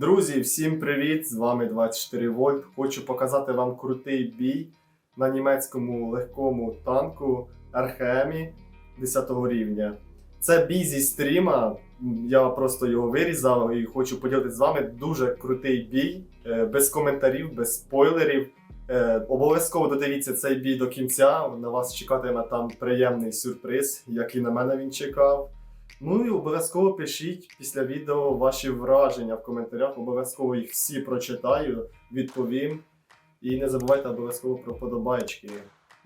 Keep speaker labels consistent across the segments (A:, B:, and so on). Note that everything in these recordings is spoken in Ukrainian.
A: Друзі, всім привіт! З вами 24 Вольт. Хочу показати вам крутий бій на німецькому легкому танку Архемі 10 рівня. Це бій зі стріма. Я просто його вирізав і хочу поділитися з вами. Дуже крутий бій, е, без коментарів, без спойлерів. Е, Обов'язково додивіться цей бій до кінця. На вас чекатиме там приємний сюрприз, як і на мене він чекав. Ну і обов'язково пишіть після відео ваші враження в коментарях. Обов'язково їх всі прочитаю, відповім. І не забувайте обов'язково про подобайки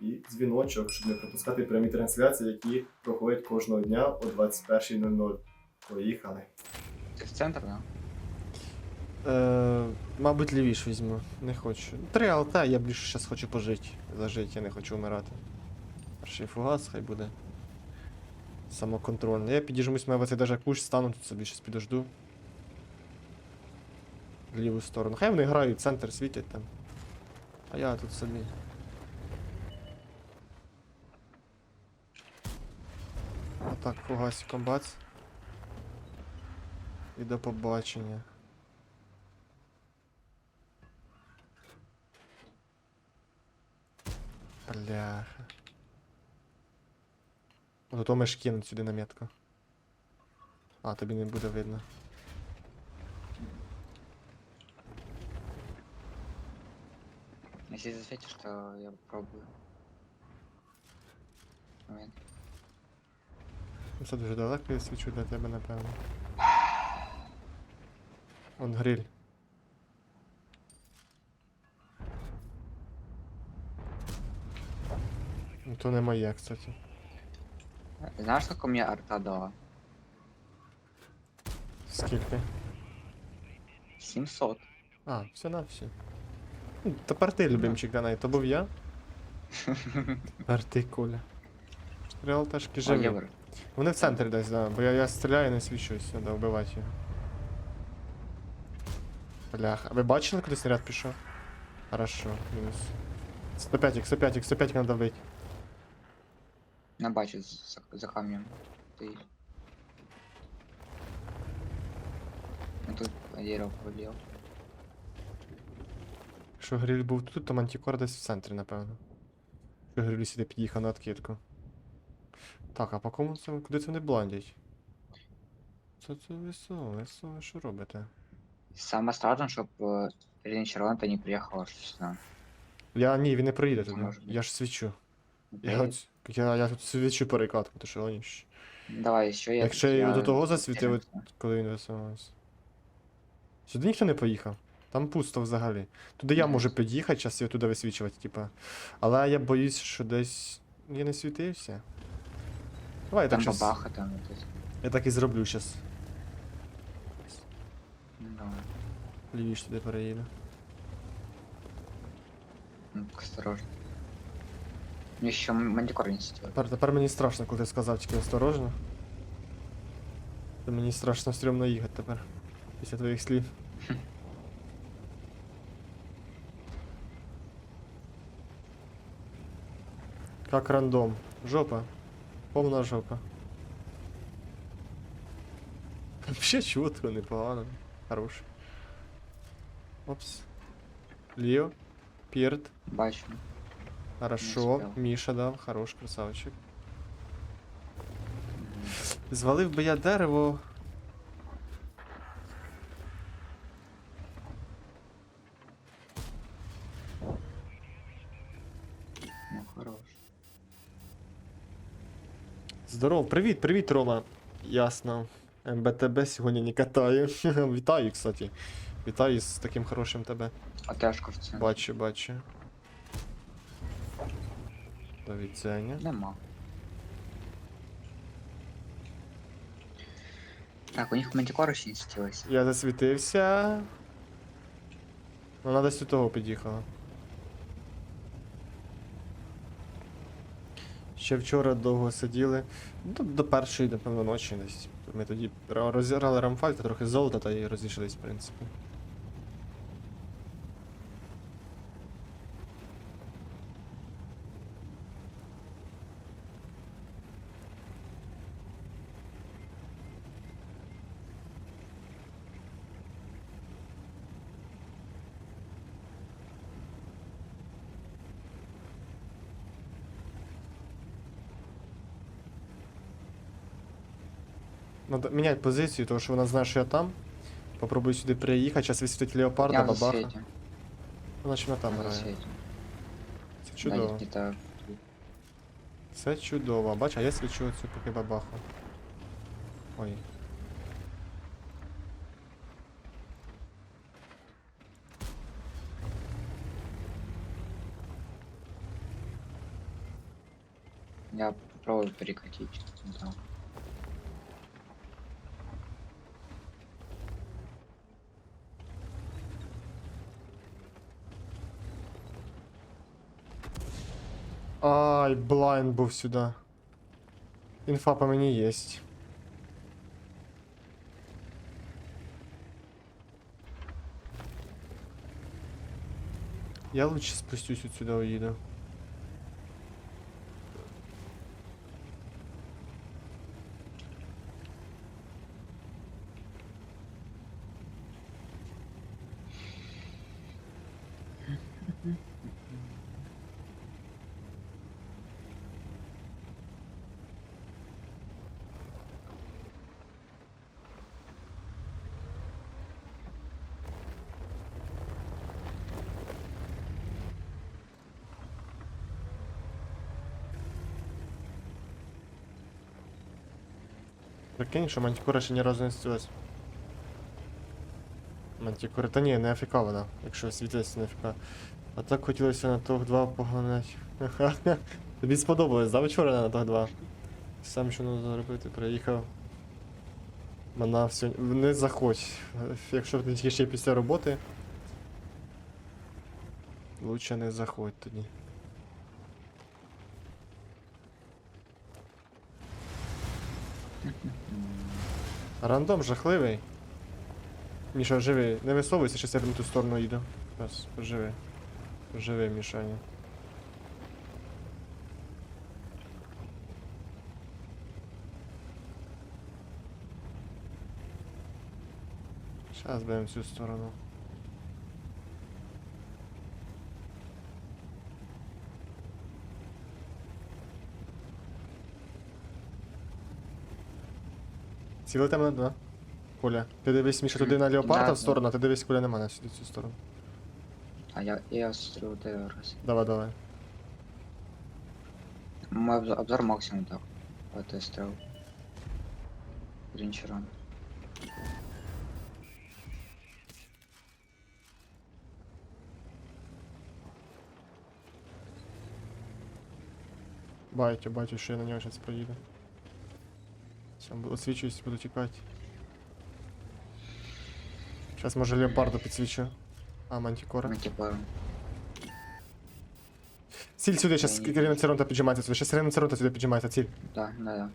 A: і дзвіночок, щоб не пропускати прямі трансляції, які проходять кожного дня о 21.00. Поїхали.
B: Ти в центр, да?
C: Е, мабуть, лівіш візьму. Не хочу. Три алта, я більше зараз хочу пожити. Зажити, я не хочу вмирати. Перший фугас, хай буде. Самоконтрольний. Я підіжмусь, в цей даже кущ стану, тут собі щось підожду. В ліву сторону. Хай вони грають, центр світять там. А я тут собі. Отак, фугасиком бац. І до побачення. Бляха. Зато можеш кинуть сюди на метку. А, тобі не буде видно.
B: Если засветишь, то я попробую. Момент.
C: Ну, Це дуже далеко я свічу для тебе, напевно. Он гриль. Ну, То не моє, кстати.
B: Знаешь, сколько мне арта дала?
C: Скільки?
B: 700.
C: А, все на все. Ну, Тепер ти, любимчик Данай, то був я. Тепер ти, Коля. Чотири алташки
B: О,
C: живі.
B: евро.
C: Вони в центрі десь, да, бо я, я стріляю, не свічусь, треба вбивати його. Бляха. А ви бачили, куди снаряд пішов? Хорошо, мінус. 105, 105, 105 треба бити.
B: На бачу за, за камнем. Ты. Ну тут дерево побил.
C: Якщо гриль був тут, то мантікор десь в центрі, напевно. Якщо гриль сюди під'їхав на откидку. Так, а по кому це? Куди це вони бландять? Це це весело, весело, що робите?
B: Самое страшное, чтобы Рин не приехала аж сюда.
C: Я ні, він не проїде туди.
B: Може бути.
C: Я ж свічу. Я, от, я, я тут свічу перекатку, то що ланіш.
B: Давай еще я.
C: Якщо я до того засвітив, коли він висувався. Сюди ніхто не поїхав. Там пусто взагалі. Туди я можу під'їхати, час його туди висвічувати, типа. Але я боюсь, що десь. Я не світився. Давай я
B: Там
C: так щас...
B: бабаха там. вот.
C: Я так і зроблю щас.
B: Ну, давай.
C: Лівіше туди переїду.
B: Ну, так осторожно. Мне еще мантикор не сетевой.
C: Тепер, тепер мені страшно, коли ти сказав тільки осторожно. То мені страшно стрьомно їхати тепер. Після твоїх слів. Как рандом. Жопа. Повна жопа. Вообще чутко, непогано. Хорош. Опс. Ліо. Пірт.
B: Бачу.
C: Хорошо. Міша дав. Хорош, красавчик. Звалив би я дерево.
B: Ну, хорош.
C: Здоров, привіт, привіт, Рома. Ясно. МБТБ сьогодні не катаю. Вітаю, кстати. Вітаю з таким хорошим тебе.
B: А тяжко в центр.
C: Бачу, бачу. Відзення.
B: Нема. Так, у них мантикора ще не светилась.
C: Я засвітився. Ну, Вона десь до того під'їхала. Ще вчора довго сиділи. До, до першої, напевно, ночі десь. Ми тоді розіграли рамфаль та трохи золота та і розійшлись, в принципі. Надо міняти позицію, тому що вона знає, що я там. Попробую сюди приїхати, зараз висвітить леопарда,
B: Я в
C: бабаха.
B: засвете.
C: Значить вона там
B: Я в
C: грає.
B: засвете.
C: Це
B: Да,
C: чудово.
B: где-то
C: Це чудово. Бач, а я свічу цю поки бабаху. Ой.
B: Я попробую перекатить. Да.
C: Ай, блайн був сюди. Інфа по мені єсть. Я лучше спустюсь отсюда уїду. Прикинь, що мантикора ще ні разу не стілась. Мантикора. Та ні, не АФК вона, якщо світилася не АФК. А так хотілося на тох 2 поганять. Тобі сподобалось, да, вчора на тох 2? Сам що надо зробити, приїхав. Мана все. Не заходь. Якщо ти тільки ще після роботи. Лучше не заходь тоді. Рандом жахливий. Міша, живи. Не висовуйся, щас я в ту сторону їду. Раз, живи. Живи, Мішаня. Зараз будемо всю цю сторону. Цілите мене, да? Коля. Ти дивись, Міша, туди на леопарда
B: Да,
C: в сторону, а ти дивись, Коля на мене сюди в цю сторону.
B: А я, я смотрю вот это раз.
C: Давай, давай.
B: Мой обзор, обзор максимум так. Вот я строил. Ринчерон.
C: Байтю, бачу, що я на нього зараз проїду. Сам освічуюсь, буду тікати. Зараз може леопарда підсвічу. А, мантикора.
B: Мантикора.
C: Ціль сюди, зараз
B: Я не
C: Кирина Церонта піджимається сюди. Зараз Кирина Церонта сюди піджимається, ціль.
B: Да, да, да.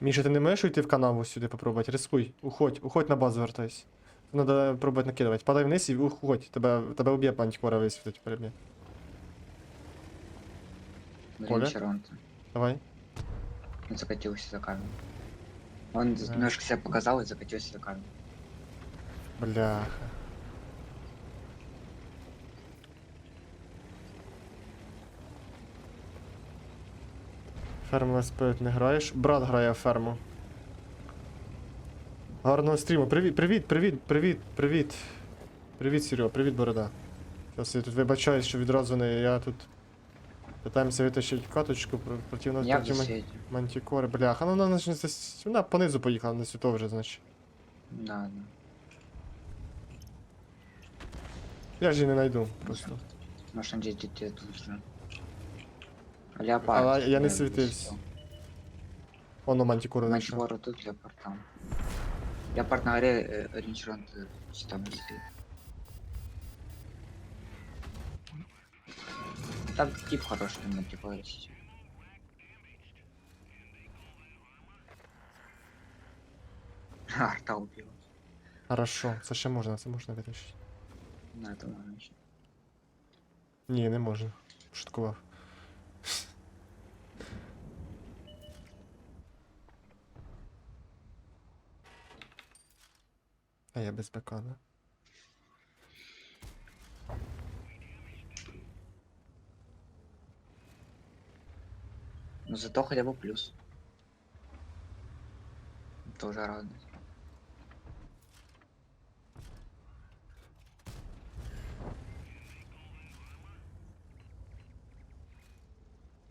C: Міша, ти не можеш уйти в канаву сюди попробувати? Рискуй. Уходь, уходь на базу вертайся. Надо пробувати накидувати. Падай вниз і уходь. Тебе, тебе уб'є мантикора висвітить переб'є. Коля?
B: Ринчерон.
C: Давай.
B: Он закатился за камень. Он
C: Да.
B: немножко себя показал и закатился за камень.
C: Бляха. Ферму спит не граєш. Брат грає в ферму. Гарного стріму. Привіт, привіт, привіт, привіт, привіт. Привіт, Серега, привіт, борода. Зараз я тут вибачаюсь, що відразу не я тут. Питаємося витащити каточку про- проти нас проти ман- мантікори. Бляха, ну вона ж не зас- вона понизу поїхала, не сюди вже, значить.
B: Да, да.
C: Я ж її не знайду просто.
B: Он здесь тут же. Леопард.
C: А, я не
B: э,
C: світився.
B: высветил.
C: Воно мантікора знайшов.
B: Мантикора тут, леопард там. Леопард на горе, э, ринчерон ты там стоит. Там тип хороший на мантикоре сейчас. Арта убил.
C: Хорошо, це ще можна, це можна витащити.
B: На это можно еще.
C: Ні, не можна. Шуткував. А я без БК, да?
B: Ну зато хотя бы плюс. Тоже радует.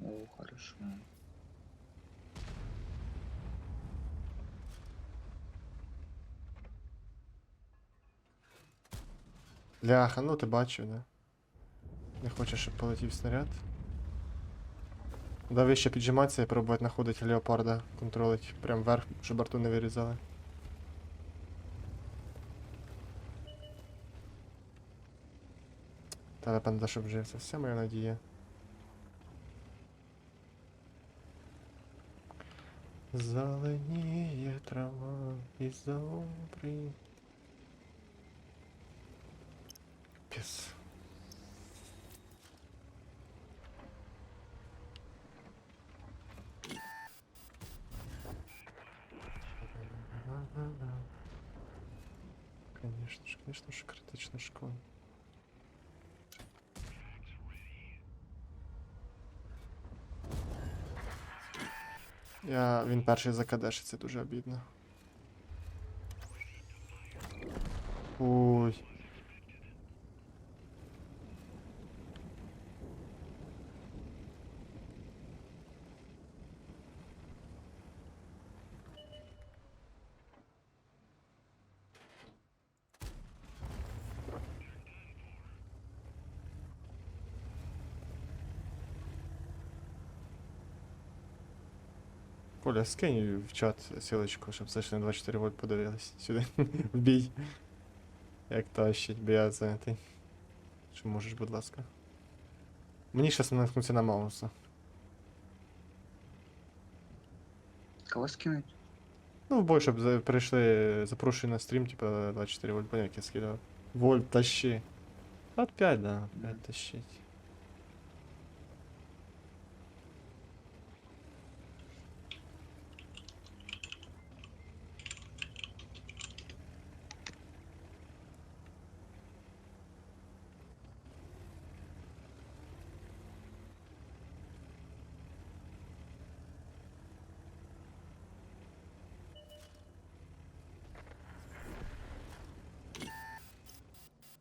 B: О, хорошо.
C: Ляха, ну ти бачив, да? Не хочеш, щоб полетів снаряд. Да вище піджиматися і пробувати знаходити леопарда, контролить прям вверх, щоб борту не вирізали. Та вепенда, щоб вже це вся моя надія. Зеленіє трава і за обрій. Конечно ж, конечно ж, критична школа. Я... Він перший закадешить, це дуже обідно. Ой. Коля, скинь в чат силочку, щоб зайшли на 24 вольт подивились сюди. В бій. Як тащить, бо я зайнятий. Чи можеш, будь ласка. Мені щас наткнуться на мауса.
B: Кого скинуть?
C: Ну, в бой, щоб за- прийшли, запрошую на стрім, типа 24 вольт, поняв, як я скидав. Вольт тащи. От 5, да, 5 тащить.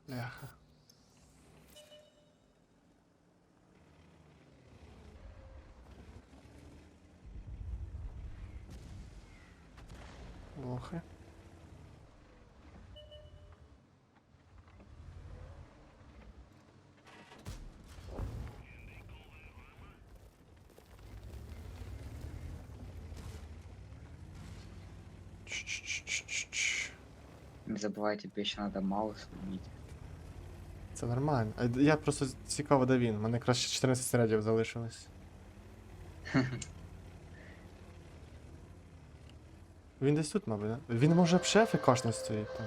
C: Ляха. Лохи.
B: Не забывайте, тебе еще надо маус убить.
C: Це нормально. Я просто цікаво, де він. У мене краще 14 снарядів залишилось. Він десь тут, мабуть, да? Він може взагалі фікашно стоїть там.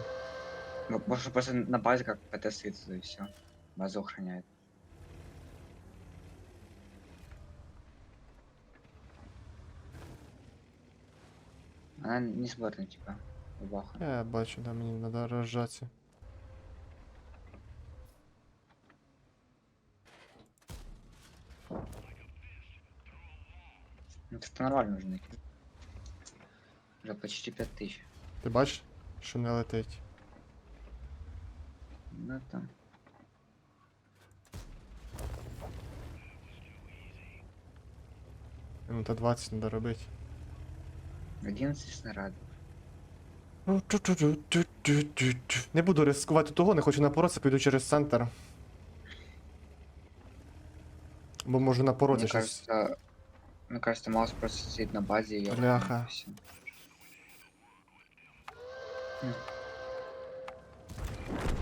B: Ну, Может просто на базе как ПТ светится и все. Базу охраняет. Она не на тебя. Баха.
C: Я бачу, да, мені треба розжатися.
B: Ну это нормально нужно. накинуть. Уже почти 5000.
C: Ти бачиш, що не летить.
B: Ну там.
C: Минута 20 треба робити.
B: 11 снарядов.
C: Ну. Не буду ризикувати того, не хочу напоротися, піду через центр. Бо можу напороти
B: Мне
C: щось.
B: кажется, мне кажется, маус просто сидит на базе и
C: Бляха.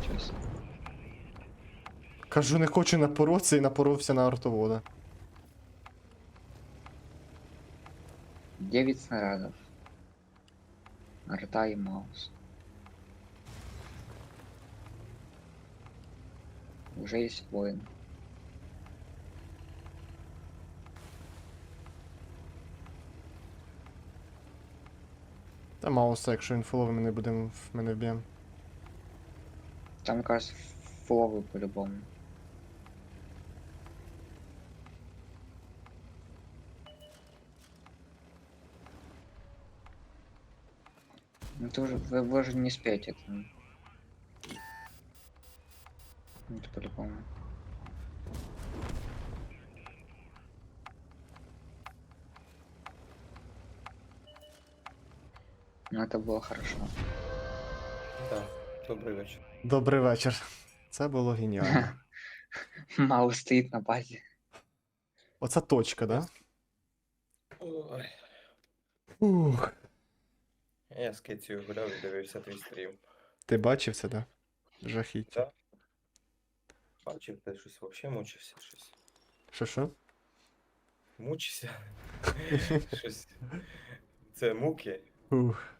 B: Сейчас.
C: Кажу, не хочу напоротися і напоровся на артовода.
B: 9 снарядов. Арта и маус. Уже есть воин.
C: Та мауса, якщо він фоловий, ми не будемо в мене вб'єм.
B: Там, кажется, фловы по-любому. Ну ты уже, вы, вы же не успеете это. ну. Ну, Это по-любому. Ну это было хорошо.
D: Да, добрий вечір.
C: Добрий вечір. Це було геніально.
B: Мало стоит на базе.
C: Оце точка, да?
D: Ой.
C: Ух.
D: Я з Китю гуляв і дивився твій стрім.
C: Ти бачив це, да? Жахіття.
D: Да. Бачив, ти щось взагалі мучився, щось.
C: Що що?
D: Мучився. щось. Це муки.
C: Ух.